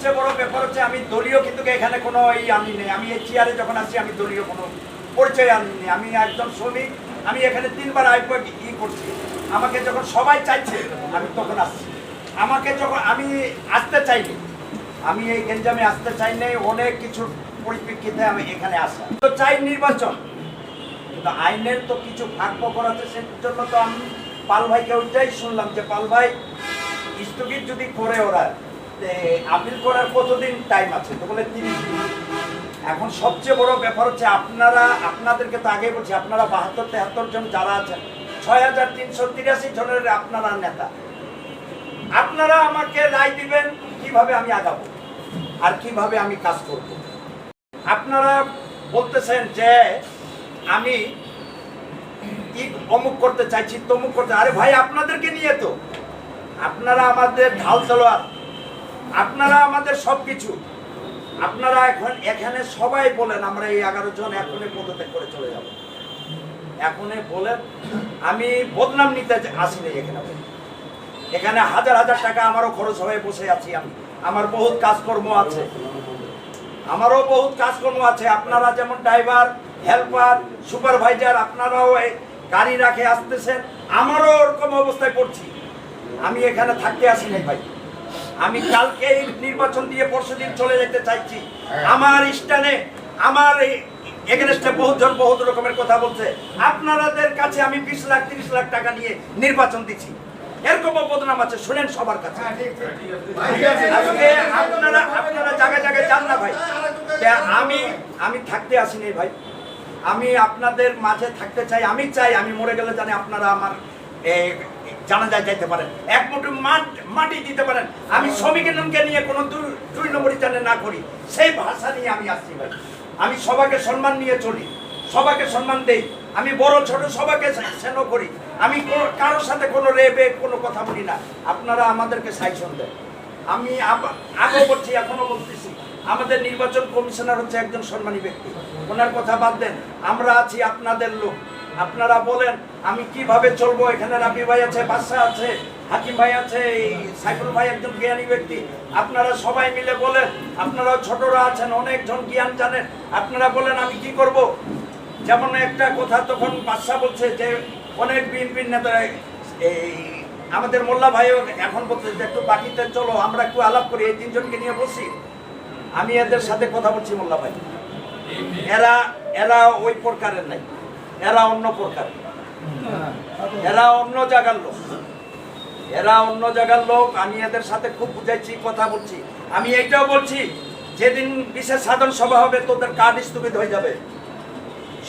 সবচেয়ে বড় ব্যাপার হচ্ছে আমি দলীয় কিন্তু এখানে কোনো এই আমি নেই। আমি এই চেয়ারে যখন আসি, আমি দলীয় কোনো পরিচয় আনিনি আমি একজন শ্রমিক, আমি এখানে তিনবার আইপ ই করছি। আমাকে যখন সবাই চাইছে, আমি তখন আসছি। আমাকে যখন আমি আসতে চাইনি, আমি এই গেঞ্জামে আসতে চাই অনেক কিছুর পরিপ্রেক্ষিতে আমি এখানে আসা। তো চাই নির্বাচন, কিন্তু আইনের তো কিছু ভাগ বকর আছে সে জন্য তো আমি পাল ভাইকে ওইটাই শুনলাম যে পাল ভাই স্থগিত যদি করে ওরা আপিল করার কতদিন টাইম আছে? তো বলে তিরিশ দিন। এখন সবচেয়ে বড় ব্যাপার হচ্ছে আপনারা, আপনাদেরকে তো আগে বলছি, আপনারা বাহাত্তর, তেহাত্তর জন যারা আছেন, ছয় হাজার তিনশো তিরাশি জনের আপনারা নেতা। আপনারা আমাকে রায় দিবেন কীভাবে আমি আগাবো আর কীভাবে আমি কাজ করব। আপনারা বলতেছেন যে আমি অমুক করতে চাইছি, তমুক করতে আরে ভাই, আপনাদেরকে নিয়ে তো। আপনারা আমাদের ঢাল তলোয়ার আপনারা আমাদের সব কিছু আপনারা এখন, এখানে সবাই বলেন, আমরা এই এগারো জন এখনই পদত্যাগ করে চলে যাব। এখনই বলেন আমি বদনাম নিতে আসি আসিনি এখানে। এখানে হাজার হাজার টাকা আমারও খরচ হয়ে বসে আছি আমি। আমার বহুত কাজকর্ম আছে। আমারও বহুত কাজকর্ম আছে। আপনারা যেমন ড্রাইভার, হেল্পার, সুপারভাইজার, আপনারাও গাড়ি রাখে আসতেছেন। আমারও ওরকম অবস্থায় পড়ছি। আমি এখানে থাকতে আসি নাই ভাই। আমি কালকে এই নির্বাচন দিয়ে পরশু দিন চলে যেতে চাইছি। আমার স্টানে আমার এগেনস্টে বহুজন বহুত রকমের কথা বলছে। আপনাদের কাছে আমি বিশ লাখ তিরিশ লাখ টাকা নিয়ে নির্বাচন দিচ্ছি। এরকম বদনাম আছে? শুনেন সবার কাছে। আজকে আপনারা আপনারা জায়গায় জায়গায় যান না ভাই। আমি আমি থাকতে আসিনি ভাই। আমি আপনাদের মাঝে থাকতে চাই। আমি চাই আমি মরে গেলে জানি আপনারা আমার জানাজায় যাইতে পারেন। এক মুঠো মাট- দিতে পারেন। আমি শ্রমিককে নিয়ে কোনো দুই- নম্বরই জানে না করি। সেই ভাষা নিয়ে আমি আসছি ভাই। আমি সবাইকে সম্মান নিয়ে চলি। সবাকে সম্মান দেই। আমি বড়, ছোট সবাইকে সেন করি। আমি কারোর সাথে কোনো রেবে, কোনো কথা বলি না। আপনারা আমাদেরকে সাইশন দেন। আমি আগে করছি এখনও বলতেছি। আমাদের নির্বাচন কমিশনার হচ্ছে একজন সম্মানী ব্যক্তি। ওনার কথা বাদ দেন। আমরা আছি আপনাদের লোক। আপনারা বলেন আমি কীভাবে চলবো? এখানে রাবি ভাই আছে, বাদশাহ আছে, হাকিম ভাই আছে, এই সাইফুল ভাই একজন জ্ঞানী ব্যক্তি। আপনারা সবাই মিলে বলেন, আপনারা ছোটরা আছেন, অনেকজন জ্ঞান জানেন। আপনারা বলেন, আমি কি করব? যেমন একটা কথা তখন বাদশাহ বলছে যে, অনেক বিএনপির নেতারা, এই আমাদের মোল্লা ভাইও এখন বলছে যে, একটু বাকিতে চলো, আমরা একটু আলাপ করি, এই তিনজনকে নিয়ে বসি। আমি এদের সাথে কথা বলছি মোল্লা ভাই। এরা এরা ওই প্রকারের নাই, এরা অন্য প্রকার এরা অন্য জায়গার লোক এরা অন্য জায়গার লোক, আমি এদের সাথে খুব বুঝাইছি, কথা বলছি। আমি এইটাও বলছি, যেদিন বিশেষ সাধন সভা হবে, তোদের কার্ড স্থগিত হয়ে যাবে।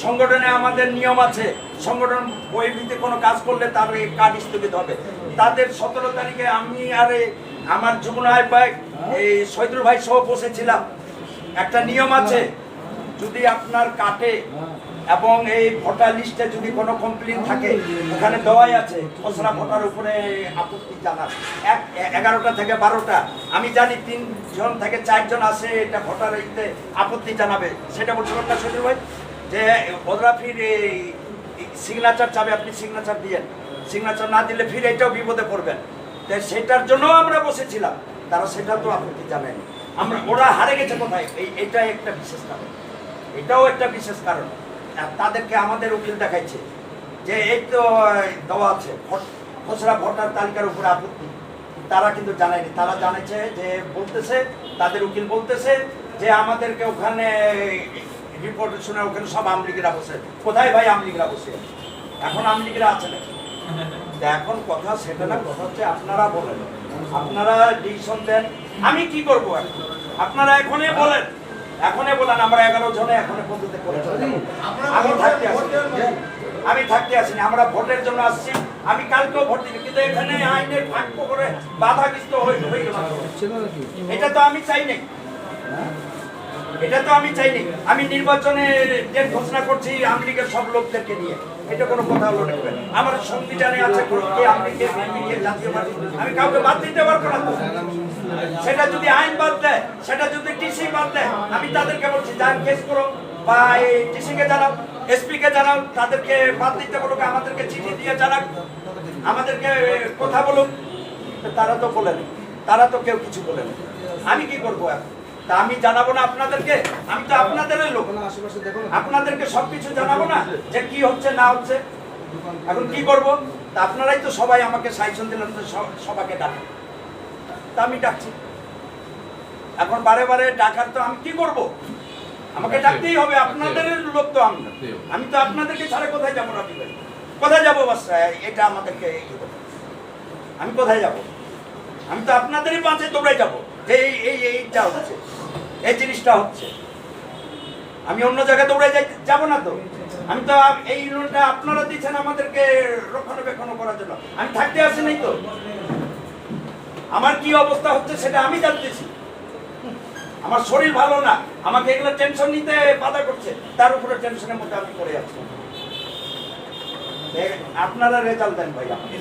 সংগঠনে আমাদের নিয়ম আছে, সংগঠন বইভিত্তিক কোনো কাজ করলে তার এই কার্ড স্থগিত হবে। তাদের সতেরো তারিখে আমি আর আমার যুবনায় ভাই, এই সৈদুল ভাই সহ বসেছিলাম। একটা নিয়ম আছে যদি আপনার কাটে এবং এই ভোটার লিস্টে যদি কোনো কমপ্লেন থাকে, ওখানে দেওয়াই আছে। খসড়া ভোটার উপরে আপত্তি জানার এক, এগারোটা থেকে বারোটা। আমি জানি তিনজন থেকে চারজন আসে এটা ভোটার ইতে আপত্তি জানাবে। সেটা বলছিলাম না সজুর ভাই, যে ওদরাফির এই সিগনেচার চাবে আপনি সিগনেচার দিয়েন। সিগনেচার না দিলে ফির এটাও বিপদে পড়বেন। তো সেটার জন্য আমরা বসেছিলাম। তারা সেটা তো আপত্তি জানেনি আমরা ওরা হারে গেছে কোথায়? এই এটাই একটা বিশেষ কারণ। এটাও একটা বিশেষ কারণ। তাদেরকে আমাদের উকিল দেখাইছে যে এই তো দেওয়া আছে খসড়া ভোটার তালিকার উপরে আপত্তি। তারা কিন্তু জানায়নি। তারা জানেছে যে বলতেছে, তাদের উকিল বলতেছে যে আমাদেরকে ওখানে রিপোর্ট শুনে ওখানে সব আমলিগরা বসে কোথায় ভাই আমলিগরা বসে এখন আমলিগরা আছে নাকি? এখন কথা সেটা না, কথা হচ্ছে আপনারা বলেন। আপনারা ডিসিশন দেন। আমি কি করব এখন? আপনারা এখনই বলেন। এখনই বলেন আমরা এগারো জনে এখনই পদ্ধতি। আমি থাকতে আসি আমি থাকতে আসিনি আমরা ভোটের জন্য আসছি। আমি কালকেও ভোট দিই কিন্তু এখানে আইনের ফাঁক করে বাধাগ্রস্ত হয়ে হয়ে এটা তো আমি চাই নাই। এটা তো আমি চাইনি। আমি নির্বাচনের যে ঘোষণা করছি আমলিগের সব লোকদেরকে নিয়ে। এটা কোনো কথা হলো না আমার সংবিধানে আছে আমি কাউকে বাদ দিতে পারব না সেটা যদি আইন বাদ দেয়, সেটা যদি টিসি বাদ দেয়, আমি তাদেরকে বলছি যান কেস করো বা এই টিসিকে জানাও এসপি কে জানাও, তাদেরকে বাদ দিতে বলুক, আমাদেরকে চিঠি দিয়ে জানাক, আমাদেরকে কথা বলুক, তারা তো বলেনি। তারা তো কেউ কিছু বলেনি। আমি কি করব এখন? তা আমি জানাব না আপনাদেরকে? আমি তো আপনাদের লোক। ওখানে আশেপাশে দেখো না। আপনাদেরকে সবকিছু জানাব না যে কি হচ্ছে না হচ্ছে। এখন কি করব? তা আপনারাই তো সবাই আমাকে সাইশন দিলেন যে স- সবাইকে ডাকেন তা আমি ডাকছি। এখন বারে বারে ডাকার তো আমি কি করব? আমাকে ডাকতেই হবে আপনাদের লোক তো আমি। আমি তো আপনাদেরকে ছাড়া কোথায় যাব ভাই? কোথায় যাব বাস? এটা আমাদেরকে আমি কোথায় যাব? আমি তো আপনাদেরই পাঁচে দৌড়াই যাব। যে এই এই এইটা হচ্ছে। এই জিনিসটা হচ্ছে। আমি অন্য জায়গায় দৌড়ে যাই যাব না তো। আমি তো এই লোনটা আপনারা দিচ্ছেন আমাদেরকে রক্ষণাবেক্ষণ করার জন্য। আমি থাকতে আসি নাই তো। আমার কি অবস্থা হচ্ছে সেটা আমি জানতেছি। আমার শরীর ভালো না। আমাকে এগুলো টেনশন নিতে বাধা করছে। তার উপরে টেনশনের মধ্যে আমি পড়ে এ- আপনারা রেজাল্ট দেন ভাই আমাকে